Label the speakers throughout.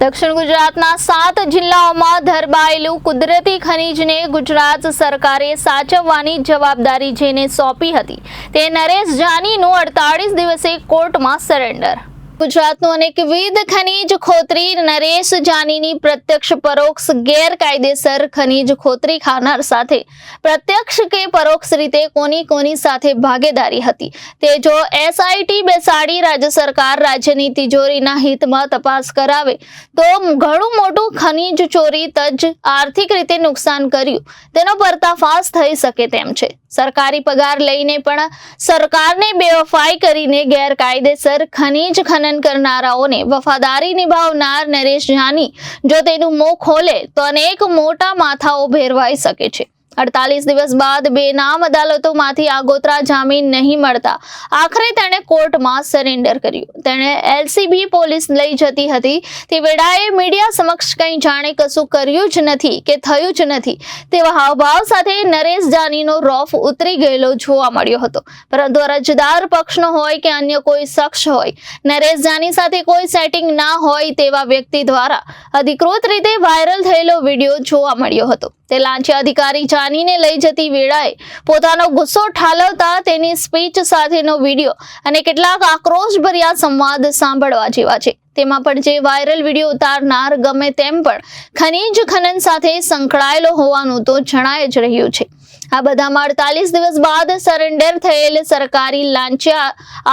Speaker 1: દક્ષિણ ગુજરાતના સાત જિલ્લાઓમાં ધરબાયેલું કુદરતી ખનીજને ગુજરાત સરકારે સાચવવાની જવાબદારી જેને સોંપી હતી. તે નરેશ જાનીનું અડતાળીસ દિવસે કોર્ટમાં સરેન્ડર. ગુજરાતનું અનેકવિધ ખનીજ ખોતરી. નરેશ જાનીની પ્રત્યક્ષ પરોક્ષ ગેરકાયદેસર ખનીજ ખોતરી ખાનાર સાથે પ્રત્યક્ષ કે પરોક્ષ રીતે કોની કોની સાથે ભાગીદારી હતી? તે જો એસઆઈટી બેસાડી રાજ્ય સરકાર રાજ્યની તિજોરીના હિતમાં તપાસ કરાવે, તો ઘણું મોટું ખનીજ ચોરી તજ આર્થિક રીતે નુકસાન કર્યું. તેનો પર્દાફાશ થઈ શકે તેમ છે. સરકારી પગાર લઈને પણ સરકારને બેવફાઈ કરીને ગેરકાયદેસર ખનીજ ખનન કરનારાઓને વફાદારી નિભાવનાર નરેશ જાની જો તેનું મોં ખોલે તો અનેક મોટા માથાઓ ભેરવાઈ શકે છે. અડતાલીસ દિવસ બાદ બે નામ અદાલતોમાંથી આગોતરા જામીન નહીં મળતા. આખરે તેણે કોર્ટમાં સરેન્ડર કર્યું. તેણે એલસીબી પોલીસ લઈ જતી હતી. તે વેળાએ મીડિયા સમક્ષ કંઈ જાણે કશું કર્યું જ નથી કે થયું જ નથી. તેવા હાવભાવ સાથે નરેશ જાનીનો રોફ ઉતરી ગયેલો જોવા મળ્યો હતો. પરંતુ અરજદાર પક્ષનો હોય કે અન્ય કોઈ શખ્સ હોય, નરેશ જાની સાથે કોઈ સેટિંગ ના હોય તેવા વ્યક્તિ દ્વારા અધિકૃત રીતે વાયરલ થયેલો વીડિયો જોવા મળ્યો હતો. તે લાંચી અધિકારી જાનીને લઈ જતી વેળાએ પોતાનો ગુસ્સો ઠાલવતા તેની સ્પીચ સાથેનો વીડિયો અને કેટલાક આક્રોશભર્યા સંવાદ સાંભળવા જેવા છે. તેમાં પણ જે વાયરલ વીડિયો ઉતારનાર ગમે તેમ પણ ખનીજ ખનન સાથે સંકળાયેલો હોવાનું તો જણાય જ રહ્યું છે. આ બધામાં અડતાલીસ દિવસ બાદ સરેન્ડર થયેલ સરકારી લાંચા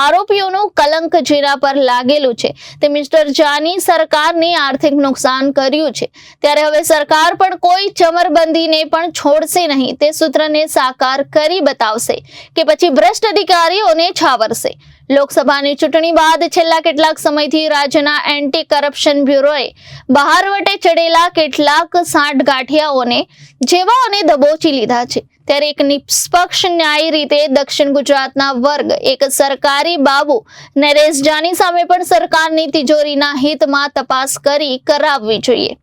Speaker 1: આરોપીઓનું કલંક જેના પર લાગેલું છે. તે મિસ્ટર જાની સરકારને આર્થિક નુકસાન કર્યું છે. ત્યારે હવે સરકાર પણ કોઈ ચમરબંધીને પણ છોડશે નહીં. તે સૂત્રને સાકાર કરી બતાવશે કે પછી ભ્રષ્ટ અધિકારીઓને છાવરશે. લોકસભાની ચૂંટણી બાદ છેલ્લા કેટલાક સમયથી રાજ્યના એન્ટી કરપ્શન બ્યુરોએ બહારવટે ચડેલા કેટલાક સાંઠગાંઠિયાઓને જેવાઓને દબોચી લીધા છે. ત્યારે એક નિષ્પક્ષ ન્યાયી રીતે દક્ષિણ ગુજરાતના વર્ગ, એક સરકારી બાબુ નરેશ જાની સામે પણ સરકારની તિજોરીના હિતમાં તપાસ કરી કરાવવી જોઈએ.